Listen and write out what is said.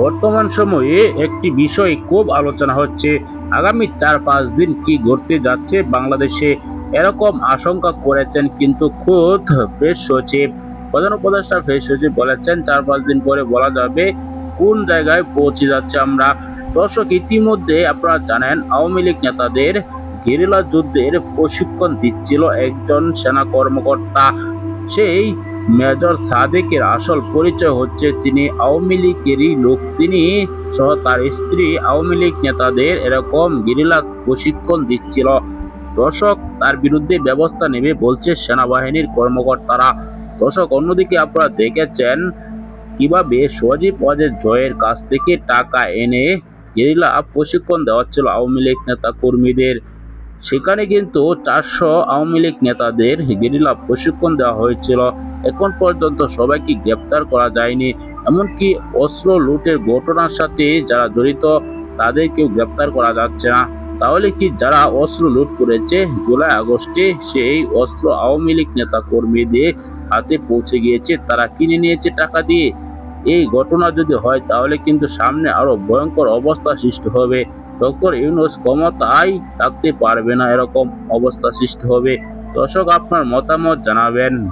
বর্তমান সময়ে একটি বিষয় খুব আলোচনা হচ্ছে। আগামী চার পাঁচ দিন কি ঘটতে যাচ্ছে বাংলাদেশে এরকম আশঙ্কা করেছেন কিন্তু খোদ ফ্রেশ সচিব। প্রধান উপদেষ্টা ফ্রেশ সচিব বলেছেন, চার পাঁচ দিন পরে বলা যাবে কোন জায়গায় পৌঁছে যাচ্ছে আমরা। দর্শক, ইতিমধ্যে আপনারা জানেন, আওয়ামী লীগ নেতাদের গেরিলা যুদ্ধের প্রশিক্ষণ দিচ্ছিল একজন সেনা কর্মকর্তা। সেই মেজর সাদেকের আসল পরিচয় হচ্ছে তিনি আওয়ামী লীগেরই লোক। তিনি সহ তার স্ত্রী আওয়ামী লীগ নেতাদের এরকম গেরিলা প্রশিক্ষণ দিচ্ছিল। দর্শক, তার বিরুদ্ধে ব্যবস্থা নেবে বলছে সেনাবাহিনীর কর্মকর্তারা। দর্শক, অন্যদিকে আপনারা দেখেছেন কীভাবে সজীব ওয়াজের জয়ের কাছ থেকে টাকা এনে গেরিলা প্রশিক্ষণ দেওয়া হচ্ছিল আওয়ামী লীগ নেতা কর্মীদের সেখানে কিন্তু চারশো আওয়ামী লীগ নেতাদের গেরিলা প্রশিক্ষণ দেওয়া হয়েছিল। এখন পর্যন্ত সবাইকে গ্রেপ্তার করা যায়নি। এমনকি অস্ত্র লুটের ঘটনার সাথে যারা জড়িত, তাদেরকেও গ্রেপ্তার করা যাচ্ছে না। তাহলে কি যারা অস্ত্র লুট করেছে, জুলাই, আগস্টে সেই অস্ত্র আওয়ামী লীগ নেতা কর্মীদের হাতে পৌঁছে গিয়েছে, তারা কিনে নিয়েছে টাকা দিয়ে? এই ঘটনা যদি হয়, তাহলে কিন্তু সামনে আরও ভয়ঙ্কর অবস্থা সৃষ্টি হবে। ডক্টর ইউনুস ক্ষমতায় থাকতে পারবে না, এরকম অবস্থা সৃষ্টি হবে। দর্শক, আপনার মতামত জানাবেন।